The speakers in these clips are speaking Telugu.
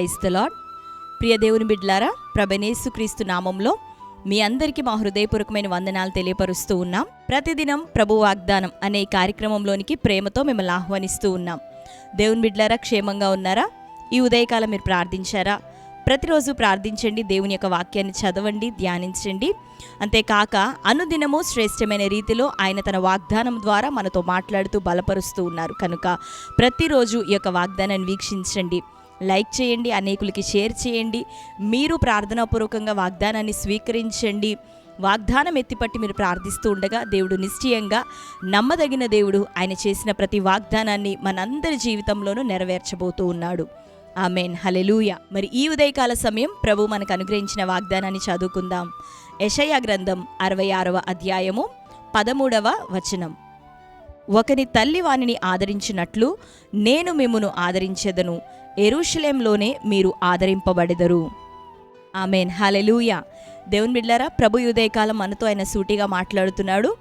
ప్రైజ్ ద లాడ్ ప్రియ దేవుని బిడ్లారా ప్రభనేసుక్రీస్తు నామంలో మీ అందరికీ మా హృదయపూర్వకమైన వందనాలు తెలియపరుస్తూ ఉన్నాం. ప్రతిదినం ప్రభు వాగ్దానం అనే కార్యక్రమంలోనికి ప్రేమతో మిమ్మల్ని ఆహ్వానిస్తూ ఉన్నాం. దేవుని బిడ్లారా క్షేమంగా ఉన్నారా? ఈ ఉదయకాలం మీరు ప్రార్థించారా? ప్రతిరోజు ప్రార్థించండి దేవుని యొక్క వాక్యాన్ని చదవండి ధ్యానించండి. అంతేకాక అనుదినము శ్రేష్టమైన రీతిలో ఆయన తన వాగ్దానం ద్వారా మనతో మాట్లాడుతూ బలపరుస్తూ ఉన్నారు. కనుక ప్రతిరోజు ఈ యొక్క వాగ్దానాన్ని వీక్షించండి. లైక్ చేయండి అనేకులకి షేర్ చేయండి. మీరు ప్రార్థనాపూర్వకంగా వాగ్దానాన్ని స్వీకరించండి. వాగ్దానం ఎత్తిపట్టి మీరు ప్రార్థిస్తూ ఉండగా దేవుడు నిశ్చయంగా నమ్మదగిన దేవుడు ఆయన చేసిన ప్రతి వాగ్దానాన్ని మనందరి జీవితంలోనూ నెరవేర్చబోతూ ఉన్నాడు. ఆమెన్. హలెలూయ మరి ఈ ఉదయకాల సమయం ప్రభు మనకు అనుగ్రహించిన వాగ్దానాన్ని చదువుకుందాం. యషయ గ్రంథం అరవై ఆరవ అధ్యాయము పదమూడవ వచనం. ఒకని తల్లి వానిని ఆదరించినట్లు నేను మిమ్మును ఆదరించెదను. ఎరుషలేంలోనే మీరు ఆదరింపబడెదరు. ఆమెన్. హలెలూయ దేవుని బిడ్లారా ప్రభు ఉదయకాలం మనతో ఆయన సూటిగా మాట్లాడుతున్నాడు.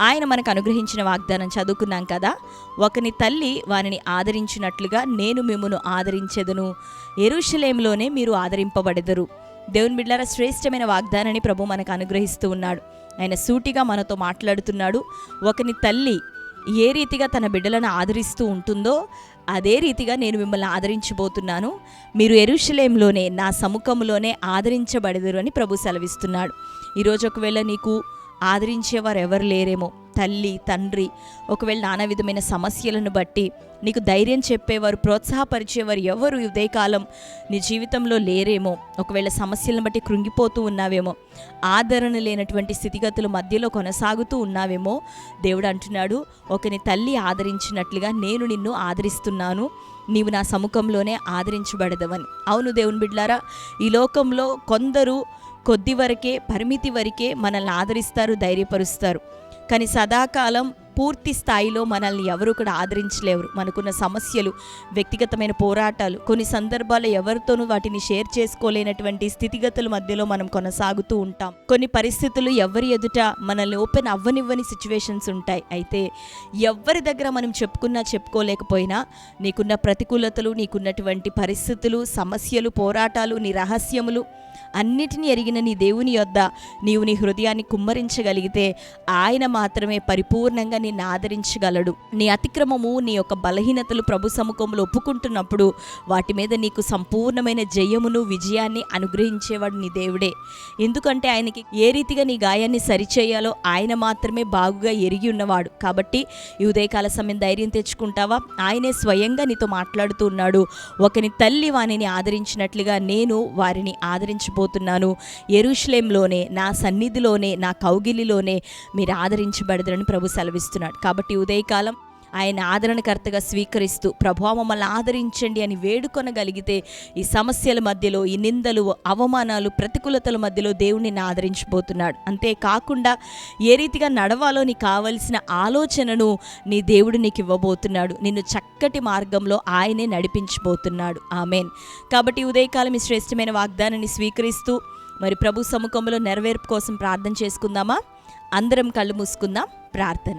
ఆయన మనకు అనుగ్రహించిన వాగ్దానం చదువుకున్నాం కదా. ఒకని తల్లి వారిని ఆదరించినట్లుగా నేను మిమ్మును ఆదరించెదను. ఎరుషలేంలోనే మీరు ఆదరింపబడెదరు. దేవుని బిడ్డల శ్రేష్టమైన వాగ్దానాన్ని ప్రభు మనకు అనుగ్రహిస్తూ ఉన్నాడు. ఆయన సూటిగా మనతో మాట్లాడుతున్నాడు. ఒకని తల్లి ఏ రీతిగా తన బిడ్డలను ఆదరిస్తూ ఉంటుందో అదే రీతిగా నేను మిమ్మల్ని ఆదరించబోతున్నాను. మీరు ఎరుషలేంలోనే నా సముఖంలోనే ఆదరించబడదురు అని ప్రభు సెలవిస్తున్నాడు. ఈరోజు ఒకవేళ నీకు ఆదరించేవారు ఎవరు లేరేమో తల్లి తండ్రి ఒకవేళ నానా విధమైన సమస్యలను బట్టి నీకు ధైర్యం చెప్పేవారు ప్రోత్సాహపరిచేవారు ఎవరు ఉదయకాలం నీ జీవితంలో లేరేమో. ఒకవేళ సమస్యలను బట్టి కృంగిపోతూ ఉన్నావేమో ఆదరణ లేనటువంటి స్థితిగతుల మధ్యలో కొనసాగుతూ ఉన్నావేమో దేవుడు అంటున్నాడు ఒకని తల్లి ఆదరించినట్లుగా నేను నిన్ను ఆదరిస్తున్నాను నీవు నా సముఖంలోనే ఆదరించబడదవని. అవును దేవుని బిడ్లారా ఈ లోకంలో కొందరు కొద్ది వరకే పరిమితి వరకే మనల్ని ఆదరిస్తారు ధైర్యపరుస్తారు. కానీ సదాకాలం పూర్తి స్థాయిలో మనల్ని ఎవరు కూడా ఆదరించలేరు. మనకున్న సమస్యలు వ్యక్తిగతమైన పోరాటాలు కొన్ని సందర్భాల్లో ఎవరితోనూ వాటిని షేర్ చేసుకోలేనటువంటి స్థితిగతుల మధ్యలో మనం కొనసాగుతూ ఉంటాం. కొన్ని పరిస్థితులు ఎవరి ఎదుట మనల్ని ఓపెన్ అవ్వనివ్వని సిచ్యువేషన్స్ ఉంటాయి. అయితే ఎవరి దగ్గర మనం చెప్పుకున్నా చెప్పుకోలేకపోయినా నీకున్న ప్రతికూలతలు నీకున్నటువంటి పరిస్థితులు సమస్యలు పోరాటాలు నీ రహస్యములు అన్నిటిని ఎరిగిన నీ దేవుని యొద్ద నీవు నీ హృదయాన్ని కుమ్మరించగలిగితే ఆయన మాత్రమే పరిపూర్ణంగా నిన్ను ఆదరించగలడు. నీ అతిక్రమము నీ యొక్క బలహీనతలు ప్రభు సముఖంలో ఒప్పుకుంటున్నప్పుడు వాటి మీద నీకు సంపూర్ణమైన జయమును విజయాన్ని అనుగ్రహించేవాడు నీ దేవుడే. ఎందుకంటే ఆయనకి ఏ రీతిగా నీ గాయాన్ని సరిచేయాలో ఆయన మాత్రమే బాగుగా ఎరిగి ఉన్నవాడు. కాబట్టి ఈ ఉదయకాల సమయం ధైర్యం తెచ్చుకుంటావా? ఆయనే స్వయంగా నీతో మాట్లాడుతూ ఉన్నాడు. ఒకని తల్లి వానిని ఆదరించినట్లుగా నేను వారిని వెళ్ళబోతున్నాను ఎరుషలేంలోనే నా సన్నిధిలోనే నా కౌగిలిలోనే మీరు ఆదరించబడదని ప్రభు సెలవిస్తున్నాడు. కాబట్టి ఉదయకాలం ఆయన ఆదరణకర్తగా స్వీకరిస్తూ ప్రభావ మమ్మల్ని ఆదరించండి అని వేడుకొనగలిగితే ఈ సమస్యల మధ్యలో ఈ నిందలు అవమానాలు ప్రతికూలతల మధ్యలో దేవుడిని ఆదరించబోతున్నాడు. అంతేకాకుండా ఏ రీతిగా నడవాలో నీకు కావలసిన ఆలోచనను నీ దేవుడు నీకు ఇవ్వబోతున్నాడు. నిన్ను చక్కటి మార్గంలో ఆయనే నడిపించబోతున్నాడు. ఆమెన్. కాబట్టి ఉదయకాలం ఈ శ్రేష్టమైన వాగ్దానాన్ని స్వీకరిస్తూ మరి ప్రభు సముఖంలో నెరవేర్పు కోసం ప్రార్థన చేసుకుందామా? అందరం కళ్ళు మూసుకుందాం. ప్రార్థన.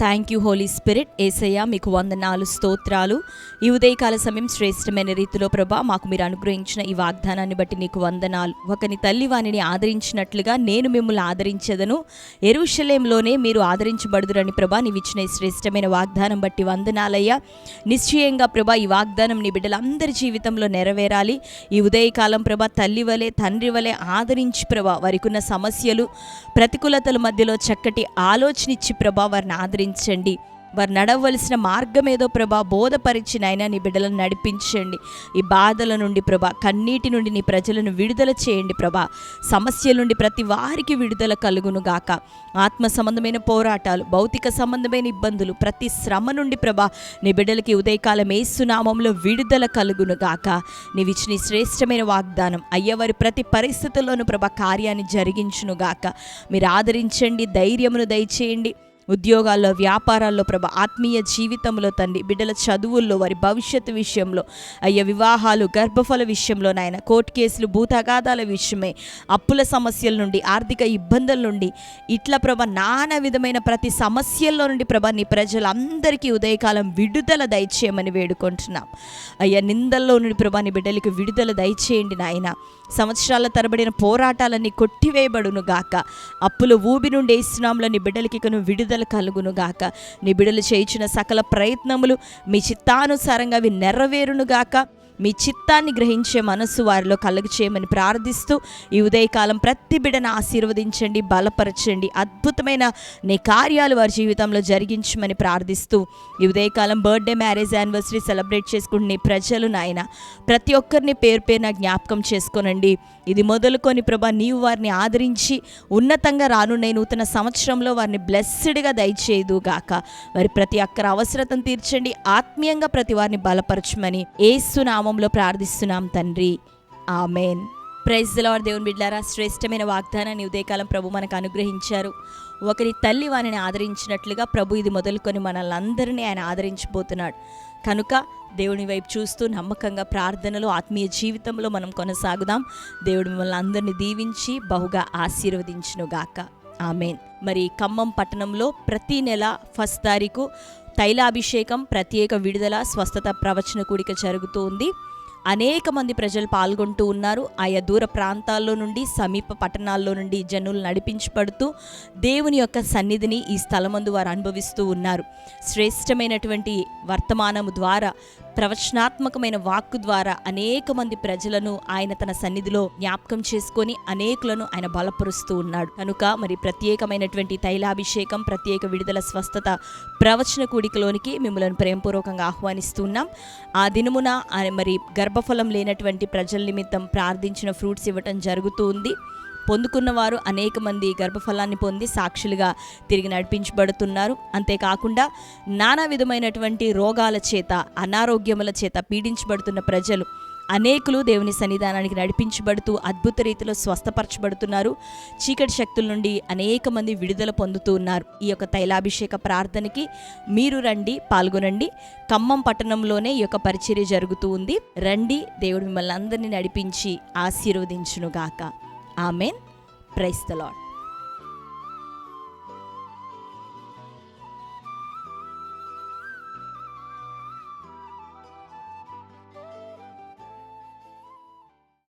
Thank you holy spirit Yesayya మీకు వందనాలు స్తోత్రాలు. ఈ ఉదయకాల సమయం శ్రేష్టమైన రీతిలో ప్రభా మాకు మీరు అనుగ్రహించిన ఈ వాగ్దానాన్ని బట్టి నీకు వందనాలు. ఒకని తల్లి వాణిని ఆదరించినట్లుగా నేను మిమ్మల్ని ఆదరించదను. ఎరుషలేంలోనే మీరు ఆదరించబడుదురని ప్రభా నీవిచ్చిన ఈ శ్రేష్టమైన వాగ్దానం బట్టి వందనాలయ్యా. నిశ్చయంగా ప్రభా ఈ వాగ్దానం నీ బిడ్డలందరి జీవితంలో నెరవేరాలి. ఈ ఉదయకాలం ప్రభా తల్లి వలె తండ్రి వలె ఆదరించి ప్రభా వారికి ఉన్న సమస్యలు ప్రతికూలతల మధ్యలో చక్కటి ఆలోచన ఇచ్చి ప్రభా వారిని ఆదరించి నడిపించండి. వారు నడవలసిన మార్గం ఏదో ప్రభా బోధపరిచిన అయినా నీ బిడ్డలను నడిపించండి. ఈ బాధల నుండి ప్రభా కన్నీటి నుండి నీ ప్రజలను విడుదల చేయండి ప్రభా. సమస్యల నుండి ప్రతి వారికి విడుదల కలుగును గాక. ఆత్మ సంబంధమైన పోరాటాలు భౌతిక సంబంధమైన ఇబ్బందులు ప్రతి శ్రమ నుండి ప్రభా నీ బిడ్డలకి ఉదయకాలం ఏసునామంలో విడుదల కలుగును గాక. నీ శ్రేష్టమైన వాగ్దానం అయ్యవారి ప్రతి పరిస్థితుల్లోనూ ప్రభా కార్యాన్ని జరిగించును గాక. మీరు ఆదరించండి ధైర్యమును దయచేయండి. ఉద్యోగాల్లో వ్యాపారాల్లో ప్రభ ఆత్మీయ జీవితంలో తండ్రి బిడ్డల చదువుల్లో వారి భవిష్యత్తు విషయంలో అయ్యా వివాహాలు గర్భఫల విషయంలో నాయన కోర్టు కేసులు భూతగాదాల విషయమే అప్పుల సమస్యల నుండి ఆర్థిక ఇబ్బందుల నుండి ఇట్లా ప్రభ నానా విధమైన ప్రతి సమస్యల్లో నుండి ప్రభ నీ ప్రజలందరికీ ఉదయకాలం విడుదల దయచేయమని వేడుకుంటున్నాం. అయ్యా నిందల్లో నుండి ప్రభా నీ బిడ్డలకి విడుదల దయచేయండి నాయన. సంవత్సరాల తరబడిన పోరాటాలన్నీ కొట్టివేయబడును గాక. అప్పుల ఊబి నుండి వేస్తున్నాంలో నీ బిడ్డలకి ఇకను విడుదల కలుగును గాక. నీ బిడ్డలు చేయించిన సకల ప్రయత్నములు మీ చిత్తానుసారంగా అవి నెరవేరును గాక. మీ చిత్తాన్ని గ్రహించే మనస్సు వారిలో కలుగు చేయమని ప్రార్థిస్తూ ఈ ఉదయకాలం ప్రతి బిడను ఆశీర్వదించండి బలపరచండి అద్భుతమైన నీ కార్యాలు వారి జీవితంలో జరిగించమని ప్రార్థిస్తూ ఈ ఉదయకాలం బర్త్డే మ్యారేజ్ యానివర్సరీ సెలబ్రేట్ చేసుకుంటున్న ప్రజలు నాయన. ప్రతి ఒక్కరిని పేరు పేరున జ్ఞాపకం చేసుకోనండి. ఇది మొదలుకొని ప్రభా నీవు వారిని ఆదరించి ఉన్నతంగా రానున్న నూతన సంవత్సరంలో వారిని బ్లెస్స్డ్గా దయచేయదు గాక వారి ప్రతి ఒక్కరి అవసరతను తీర్చండి ఆత్మీయంగా ప్రతి వారిని బలపరచమని ఏసు నామంలో ప్రార్థిస్తున్నాం తండ్రి. ఆమెన్. ప్రైజ్ లార్డ్ దేవుని బిడ్డారా శ్రేష్టమైన వాగ్దానాన్ని ఉదయకాలం ప్రభు మనకు అనుగ్రహించారు. ఒకరి తల్లి వారిని ఆదరించినట్లుగా ప్రభు ఇది మొదలుకొని మనల్ని అందరినీ ఆయన ఆదరించబోతున్నాడు. కనుక దేవుని వైపు చూస్తూ నమ్మకంగా ప్రార్థనలో ఆత్మీయ జీవితంలో మనం కొనసాగుదాం. దేవుడు మిమ్మల్ని అందరినీ దీవించి బహుగా ఆశీర్వదించునుగాక. ఆమెన్. మరి ఖమ్మం పట్టణంలో ప్రతి నెల ఫస్ట్ తారీఖు తైలాభిషేకం ప్రత్యేక విడుదల స్వస్థత ప్రవచన కూడిక జరుగుతూ ఉంది అనేక మంది ప్రజలు పాల్గొంటూ ఉన్నారు. ఆయా దూర ప్రాంతాల్లో నుండి సమీప పట్టణాల్లో నుండి జనులు నడిపించబడుతూ దేవుని యొక్క సన్నిధిని ఈ స్థలమందు వారు అనుభవిస్తూ ఉన్నారు. శ్రేష్టమైనటువంటి వర్తమానము ద్వారా ప్రవచనాత్మకమైన వాక్కు ద్వారా అనేక మంది ప్రజలను ఆయన తన సన్నిధిలో జ్ఞాపకం చేసుకొని అనేకులను ఆయన బలపరుస్తూ ఉన్నాడు. కనుక మరి ప్రత్యేకమైనటువంటి తైలాభిషేకం ప్రత్యేక విడుదల స్వస్థత ప్రవచన కూడికలోనికి మిమ్మల్ని ప్రేమపూర్వకంగా ఆహ్వానిస్తున్నాం ఆ దినమున మరి గర్భఫలం లేనటువంటి ప్రజల నిమిత్తం ప్రార్థించిన ఫ్రూట్స్ ఇవ్వటం జరుగుతూ ఉంది. పొందుకున్నవారు అనేక మంది గర్భఫలాన్ని పొంది సాక్షులుగా తిరిగి నడిపించబడుతున్నారు. అంతేకాకుండా నానా విధమైనటువంటి రోగాల చేత అనారోగ్యముల చేత పీడించబడుతున్న ప్రజలు అనేకులు దేవుని సన్నిధానానికి నడిపించబడుతూ అద్భుత రీతిలో స్వస్థపరచబడుతున్నారు. చీకటి శక్తుల నుండి అనేక మంది విడుదల పొందుతూ ఉన్నారు. ఈ యొక్క తైలాభిషేక ప్రార్థనకి మీరు రండి పాల్గొనండి. ఖమ్మం పట్టణంలోనే ఈ యొక్క పరిచర్య జరుగుతూ ఉంది. రండి దేవుడు మిమ్మల్ని అందరినీ నడిపించి ఆశీర్వదించునుగాక. Amen praise the Lord